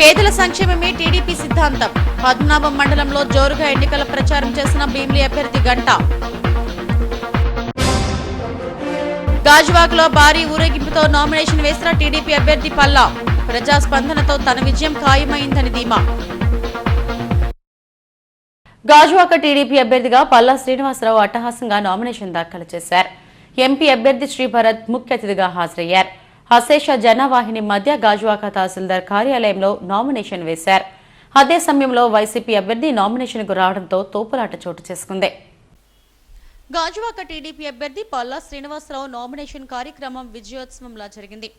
పేదల సంక్షేమమే టీడీపీ సిద్ధాంతం. పద్మనాభం మండలంలో జోరుగా ఎన్నికల ప్రచారం చేసిన భీమిలి అభ్యర్థి గంట. గాజువాకలో భారీ ఊరేగింపుతో నామినేషన్ వేసిన టీడీపీ అభ్యర్థి పల్లా. ప్రజాస్పందనతో తన విజయం ఖాయమైందని ధీమా. గాజువాక టీడీపీ అభ్యర్థిగా పల్లా శ్రీనివాసరావు అట్టహాసంగా నామినేషన్ దాఖలు చేశారు. ఎంపీ అభ్యర్థి శ్రీభరత్ ముఖ్య అతిథిగా హాజరయ్యారు. అశేష జనవాహిని మధ్య గాజువాక తహసీల్దార్ కార్యాలయంలో నామినేషన్ వేశారు. అదే సమయంలో వైసీపీ అభ్యర్థి నామినేషన్కు రావడంతో తోపులాట చోటు చేసుకుంది. గాజువాక టీడీపీ అభ్యర్థి పల్లా శ్రీనివాసరావు నామినేషన్ కార్యక్రమం విజయోత్సవంలా జరిగింది.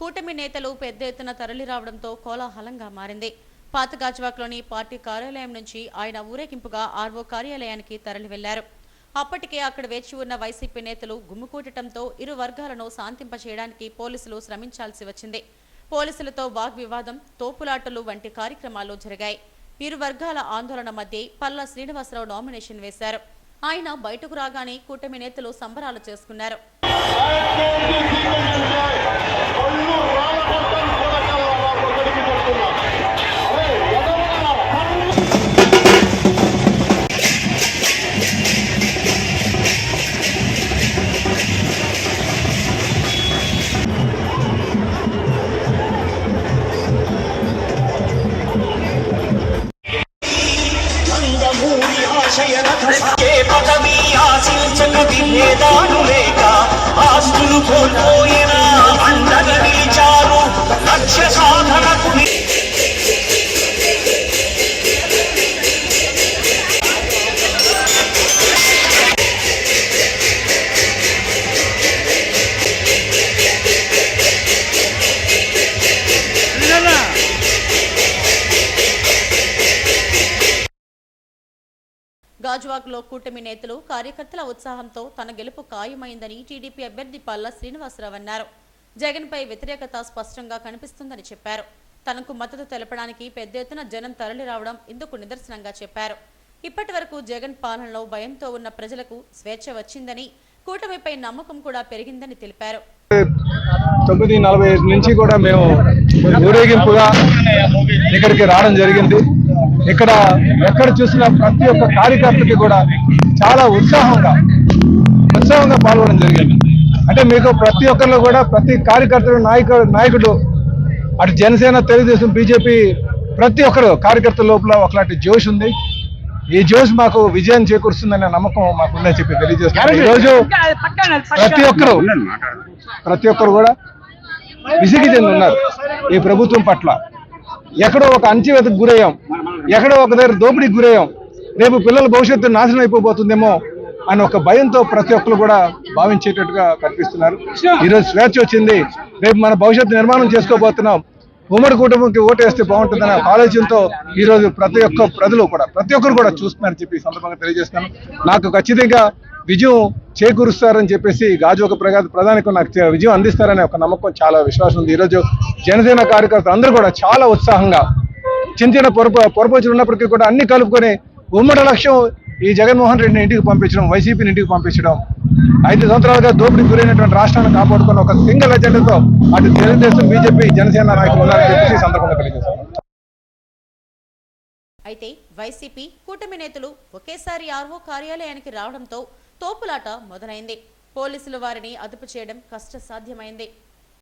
కూటమి నేతలు పెద్ద ఎత్తున తరలి రావడంతో కోలాహలంగా మారింది. పాత గాజువాకలోని పార్టీ కార్యాలయం నుంచి ఆయన ఊరేగింపుగా ఆర్వో కార్యాలయానికి తరలి వెళ్ళారు అప్పటికే అక్కడ వేచి ఉన్న వైసీపీ నేతలు గుమ్మికూడటంతో ఇరు వర్గాలను శాంతింపచేయడానికి పోలీసులు శ్రమించాల్సి వచ్చింది. పోలీసులతో వాగ్వివాదం తోపులాటలు వంటి కార్యక్రమాలు జరిగాయి. ఇరు వర్గాల ఆందోళన మధ్య పల్లా శ్రీనివాసరావు నామినేషన్ వేశారు. ఆయన బయటకు రాగానే కూటమి నేతలు సంబరాలు చేసుకున్నారు. ఆశించక విభేదాలు లేక ఆస్తులు కోల్పోయిన అండగా నిలిచారు గాజువాక్లో కూటమి నేతలు కార్యకర్తల ఉత్సాహంతో తన గెలుపు ఖాయమైందని టీడీపీ అభ్యర్థి పల్లా శ్రీనివాసరావు అన్నారు. జగన్పై వ్యతిరేకత స్పష్టంగా కనిపిస్తుందని చెప్పారు. తనకు మద్దతు తెలపడానికి పెద్ద ఎత్తున జనం తరలి రావడం ఇందుకు నిదర్శనంగా చెప్పారు. ఇప్పటి వరకు జగన్ పాలనలో భయంతో ఉన్న ప్రజలకు స్వేచ్ఛ వచ్చిందని కూటమిపై నమ్మకం కూడా పెరిగిందని తెలిపారు. తొమ్మిది నలభై నుంచి కూడా మేము ఊరేగింపుగా ఇక్కడికి రావడం జరిగింది. ఇక్కడ ఎక్కడ చూసినా ప్రతి ఒక్క కార్యకర్తకి కూడా చాలా ఉత్సాహంగా ఉత్సాహంగా పాల్గొనడం జరిగింది. అంటే మీకు ప్రతి ఒక్కరిలో కూడా ప్రతి కార్యకర్తలు నాయకుడు నాయకుడు అటు జనసేన తెలుగుదేశం బీజేపీ ప్రతి ఒక్కరు కార్యకర్తల లోపల ఒకలాంటి జోష్ ఉంది. ఈ జోష్ మాకు విజయం చేకూరుస్తుందనే నమ్మకం మాకుందని చెప్పి తెలియజేస్తున్నాను. ఈరోజు ప్రతి ఒక్కరు ప్రతి ఒక్కరు కూడా విసిగి చెంది ఉన్నారు ఈ ప్రభుత్వం పట్ల. ఎక్కడో ఒక అంచెవేతకు గురయ్యాం. ఎక్కడో ఒక దగ్గర దోపిడీకి గురయ్యాం. రేపు పిల్లల భవిష్యత్తు నాశనం అయిపోబోతుందేమో అని ఒక భయంతో ప్రతి ఒక్కరు కూడా భావించేటట్టుగా కనిపిస్తున్నారు. ఈరోజు స్వేచ్ఛ వచ్చింది. రేపు మన భవిష్యత్తు నిర్మాణం చేసుకోబోతున్నాం. ఉమ్మడి కుటుంబంకి ఓటు వేస్తే బాగుంటుందనే ఆలోచనతో ఈ రోజు ప్రతి ఒక్క ప్రజలు కూడా ప్రతి ఒక్కరు కూడా చూస్తున్నారని చెప్పి సందర్భంగా తెలియజేస్తున్నాను. నాకు ఖచ్చితంగా విజయం చేకూరుస్తారని చెప్పేసి గాజు ఒక ప్రగా ప్రధానికి నాకు విజయం అందిస్తారనే ఒక నమ్మకం చాలా విశ్వాసం ఉంది. ఈరోజు జనసేన కార్యకర్తలు అందరూ కూడా చాలా ఉత్సాహంగా చిన్న చిన్న పొరప పొరపచ్చులు ఉన్నప్పటికీ కూడా అన్ని కలుపుకొని ఉమ్మడి లక్ష్యం ఈ జగన్మోహన్ రెడ్డిని ఇంటికి పంపించడం వైసీపీని ఇంటికి పంపించడం. ఐదు సంవత్సరాలుగా దోపిడీ గురైనటువంటి రాష్ట్రాన్ని కాపాడుకున్న ఒక సింగిల్ ఎజెండాతో అటు తెలుగుదేశం బీజేపీ జనసేన నాయకులు ఉన్నారని చెప్పేసి సందర్భంగా తెలియజేస్తాను అయితే వైసీపీ కూటమి నేతలు ఒకేసారి ఆర్వో కార్యాలయానికి రావడంతో తోపులాట మొదలైంది. పోలీసులు వారిని అదుపు చేయడం కష్టసాధ్యమైంది.